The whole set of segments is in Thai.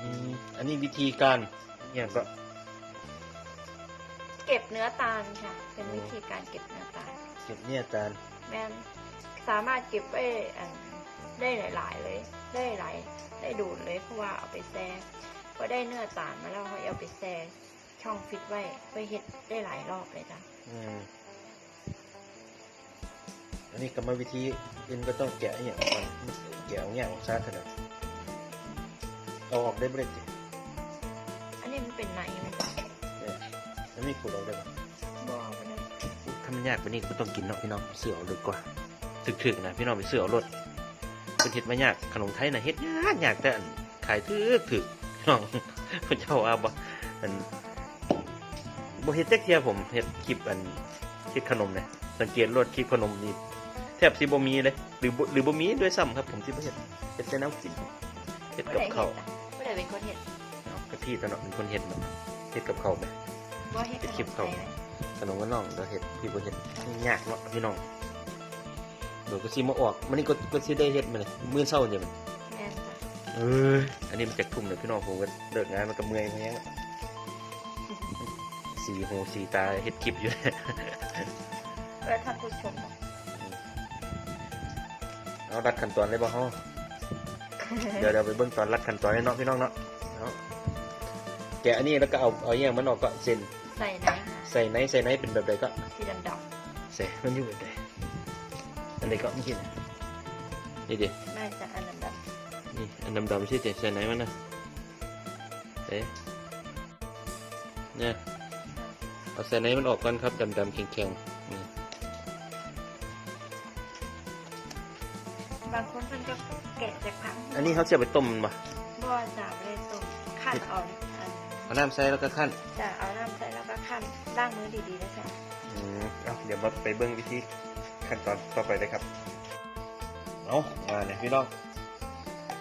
อืมอันนี้วิธีการเนี่ยก็ เก็บเนื้อตาลค่ะ เป็นวิธีการเก็บเนื้อตาล เก็บเนี่ยอาจารย์แม่นสามารถเก็บไว้อันได้หลาย ๆ เลย ได้หลายได้ดูดเลยเพราะว่าเอาไปแช่พอได้เนื้อตาลมาแล้วเขาเอาไปแช่ช่องฟิตไว้ไว้เฮ็ดได้หลายรอบเลยจ้ะอืมอันนี้กรรมวิธีอื่นก็ต้องแกะอย่างก่อนแกะเอาเนี่ยออกซะเถอะนะ เอาออกได้เบรดจิอันนี้มันเป็นไหนไหมจ๊ะเนี่ยอันนี้ขูดออกได้ปะบอไม่ได้ถ้ามันยากกว่านี้ก็ต้องกินเนาะพี่น้องเสือเอาเลยกว่าถึกๆนะพี่น้องไปเสือเอารถเป็นเห็ดมายากขนมไทยนะเห็ดยากยากแต่อันขายถึกถึกพี่น้องพระเจ้าอาบ่อันบ่เฮ็ดแจ๊กเทียผมเฮ็ดคลิปอันเฮ็ดขนมเนี่ยสังเกตรถคลิปขนมนี่แทบสิบ่มีเลย หรือบ่หรือบ่มีด้วยซ้ำครับผมที่บ่เฮ็ดเฮ็ดแต่น้ำจิ้มเฮ็ ดกับข้าวไม่ได้เป็นคนเห็ดเอากะพี่ตะเนาะเป็นคนเฮ็ดเนาะเฮ็ดกับข้าวไหมว่าเห็ดเป็นคลิปเขาขนมไทยไหมขนมก็น้องเราเห็ดพี่บ่เห็ดยากเนาะพี่น้องเดี๋ยวก็สิมาออกมันนี่ก็ก็สิได้เฮ็ดมันเลยมื้อเช้าเนี่ยมันแม่นจ้ะเอออันนี้มันจากทุ่มเลยพี่น้องผมก็เลิกงานมันก็เมื่อยแฮงสีหูสีตาเฮ็ดคลิปอยู่เพื่อท่านผู้ชมเอารัดขั้นตอนเลยบ่ฮะ เดี๋ยวเดี๋ยวไปเบิ่งตอนรัดขั้นตอนเลยเนาะพี่น้องเนาะเอาแกะอันนี้แล้วก็เอาเอาแยงมันออกก็เส้นใส่ไหนค่ะใส่ไหนใส่ไหนเป็นแบบใดก็สีดำใส่มันอยู่แบบใดอันใดก็ไม่คิดนี่ดิๆน่าจะอันดำนี่อันดำๆใช่ไหมใส่ไหนมันนะเอ๊ะเนี่ยเอาใส่ไหนมันออกก่อนครับดำๆแข็งๆ บางคนมันก็แกะจากผักอันนี้เขาจะไปต้มมันปะบ่จ่าไม่ได้ต้มขั้นเอาอันเอาน้ำใส่แล้วก็ขั้นจะเอาน้ำใส่แล้วก็ขั้นล้างมือดีๆนะจ๊ะอืมเอาเดี๋ยวมาไปเบิ้งวิธีขั้นตอนต่อไปเลยครับ เอามาเนี่ยพี่น้อง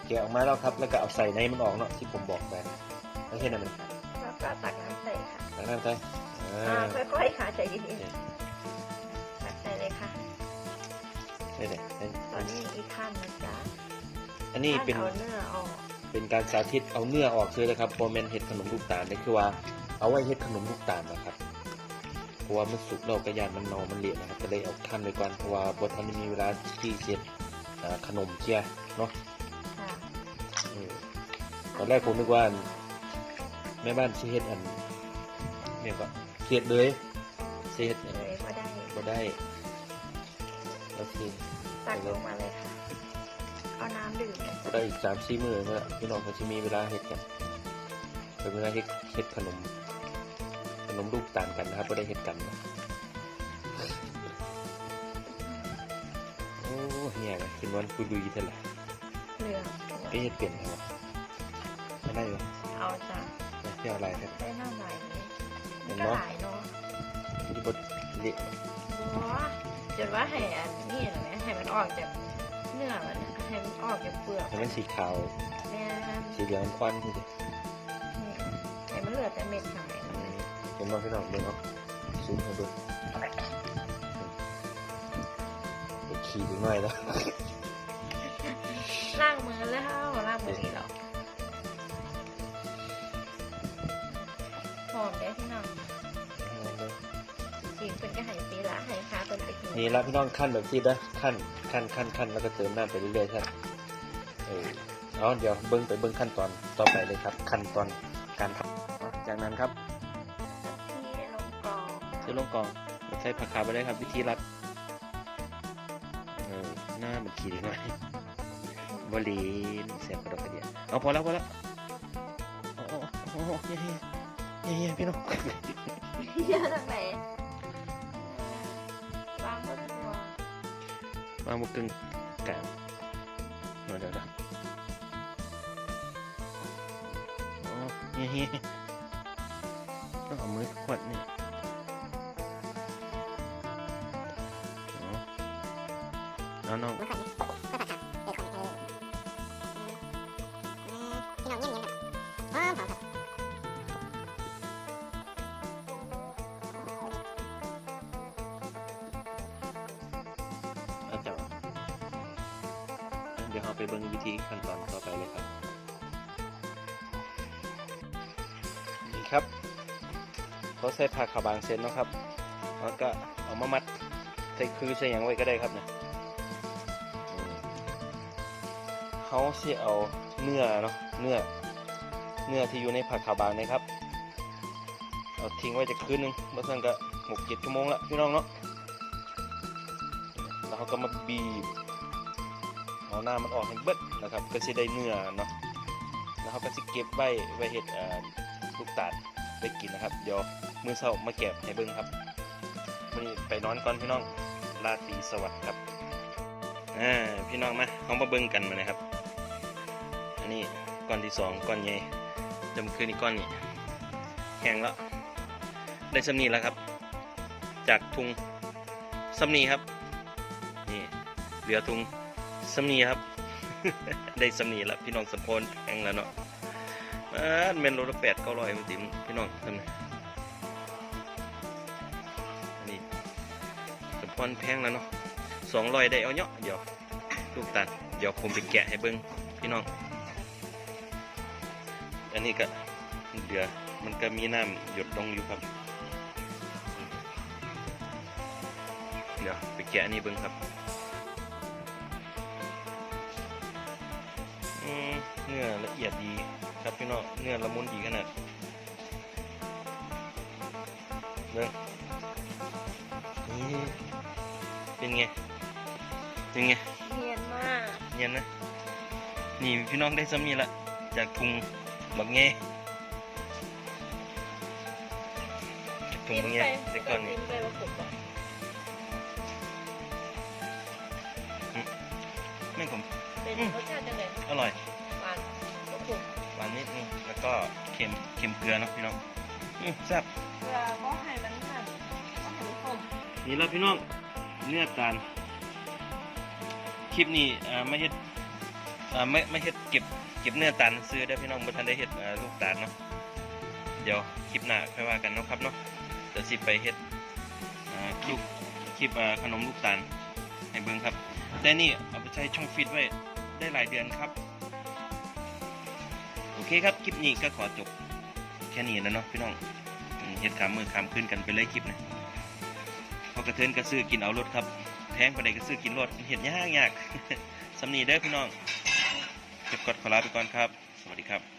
แกะออกมาแล้วครับ แล้วก็เอาใส่ในมันออกเนาะที่ผมบอกไปไม่ใช่นะมันแล้วก็ตักน้ำใส่ค่ะตักน้ำใส่อ่อ่าาค่อยๆค่ะใจเย็นๆ ใช่เลยใช่ตอนนี้อีกขั้นนะจ๊ะอันนี้เป็นขั้เอาเนื้อออกเป็นการสาธิตเอาเนื้อออกซื้อเลยครับโปรเมนเห็ดขนมลูกตาลนี่คือว่าเอาไว้เห็ดขนมลูกตาลนะครับเพราะว่ามันสุกเรากระยานมันเนามันเละนะครับก็เลยเอาขั้นไว้ก่อนเพราะว่าบทันได้มีเวลาที่เสร็จอ่าขนมเชียเนาะค่ะเออตอนแรกผมนึกว่าแม่บ้านสิเฮ็ดอันเนี่ยก็เสียดเลยเสียดอันเลยก็ได้บ่ได้โอเค ตักลงมาเลยค่ะ เอาน้ำดื่มนะก็จ๊ะได้อีกสามสี่มื้อก็พี่น้องก็จะมีเวลาเฮ็ดกันเป็นเวลาเฮ็ดเฮ็ดขนม ขนมลูกตาลกันนะครับไม่ได้เห็ดกันนะโอ้เนี่ยนะกินวันคุยลุยเท่าไหร่เหลืองก็เห็ดเปลี่ยนเหรอไม่ได้เหรอเอาจ้ะไม่เที่ยวอะไรครับได้หน้าใหม่เลยเห็มันนก็เนาะหลายเนาะ ที่บดเละบัวจนว่าให้อันนี้เหรอแม่ให้มันออกจากเนื้อมันอะให้มันออกจากเปลือกให้มันสีขาวแม่สีเหลืองควันดูดินี่ให้มันเหลือแต่เม็ดข้างในอืมเห็นว่าพี่น้องเบิ่งเอาซูมให้ดูไปขี่ดูหน่อยแล้วล้างมือแล้วล้างมือนี่แล้วหอมได้ที่น้องจริงเป็น ก็ใหายซีละใหายคาเป็นไปกินนี่ละพี่น้องขั้นแบบที่นะขั้นขั้นขั้นขั้นแล้วก็เติมน้ำไปเรื่อยๆครับเออเอาเดี๋ยวเบิ้งไปเบิ้งขั้นตอนต่อไปเลยครับ ขั้นตอนการทำเอาจากนั้นครับที่ลงกรองใช้ลงกล่องใช้ผักขาไปได้ครับ วิธีรัดเออหน้ามันขีดหน่อยบลีนเสียบกระดกกระเดียเอาพอแล้วพอแล้วโอ้โหโอ้โหเฮ้ยเฮ้ยเฮ้ยพี่น้องเยอะจังไหน วางบนกึ่งกลางเดี๋ยวเดี๋ยวเดี๋ยวอ๋อเฮ้ยต้องเอามือขวดนี่เอาน้อง เดี๋ยวเราไปเบิ่งวิธีขั้นตอนต่อไปเลยครับ นี่ครับเขาใส่ผ้าขาวบางเส้นเนาะครับแล้วก็เอามามัดใส่คือใส่ยังไว้ก็ได้ครับเนี่ยเขาสิเอาเนื้อเนาะเนื้อเนื้อที่อยู่ในผักขาวบางนะครับ เอาทิ้งไว้จะคืนนึงเมื่อสั่นก็หมกเจ็ดชั่วโมงละพี่น้องเนาะ แล้วเขาก็มาบีบ เอาหน้ามันออกให้เบิดนะครับก็สิได้เนื้อเนาะแล้วเขาก็สิเก็บไว้ไว้เห็ดลูกตาดไปกินนะครับ เดี๋ยวมือเช้ามาแกะให้เบิ่งครับวันนี้ไปนอนก่อนพี่น้องลาตรีสวัสดิ์ครับอ่าพี่น้องมาเขามาเบิ่งกันมานะครับ อันนี้ก้อนที่สองก้อนใหญ่จำคืนนี้ก้อนนี้แห้งแล้วได้สำนีแล้วครับ จากทุงสำนีครับนี่เหลือทุง สำนีครับ ได้สำนีแล้วพี่น้องสมพรแพงแล้วเนาะมันเป็นโลละแปดเก้าร้อยมันติมพี่น้องทำไมนี่สมพรแพงแล้วเนาะสองร้อยได้เอาเนาะเดี๋ยวลูกตัดเดี๋ยวผมไปแกะให้เบิ้งพี่น้อง อันนี้ก็เดือมันก็มีน้ำหยดลงอยู่ครับเดี๋ยวไปแกะนนี้เบิ้งครับ เนื้อละเอียดดีครับพี่น้องเนื้อละมุนดีขนาดเบิ้งนี่เป็นไงเป็นไงเนียนมากเนียนนะนี่พี่น้องได้ซ้ำนี่ละจากทุงบักแงจากทุงบักแงเด็กก่อนนี่กินไปแล้วผมบอกแม่งผมเป็นรสชาติจังเลยอร่อย นนิดนึงแล้วก็เค็มเค็มเกลือเนาะพี่น้องอืมแซ่บเพื่อก็ให้มันแบบก็ให้มันคมนี่แล้วพี่น้องเนื้อตาลคลิปนี้อ่าไม่เฮ็ดอ่าไม่ไม่เฮ็ดเก็บเก็บเนื้อตาลซื้อได้อพี่น้องบ่ทันได้เฮ็ดอ่าลูกตาลเนาะเดี๋ยวคลิปหน้าค่อยว่ากันเนาะครับเนาะเดี๋ยวสิไปเฮ็ดอ่าคลิปคลิปอ่าขนมลูกตาลให้เบิ่งครับแต่นี่เอาไปใช้ช่องฟิตไว้ได้หลายเดือนครับโอ เคครับ คลิปนี้ก็ขอจบแค่นี้นะเนาะพี่น้องเห็ดขามมือขามขึ้นกันไปเลยคลิปนะพอกระเทินก็ซื้อกินเอารถครับแพงไปไหนก็ซื้อกินรถเห็ดยากยากสำนีเด้อพี่น้องเก็บกดขอลาไปก่อนครับ สวัสดีครับ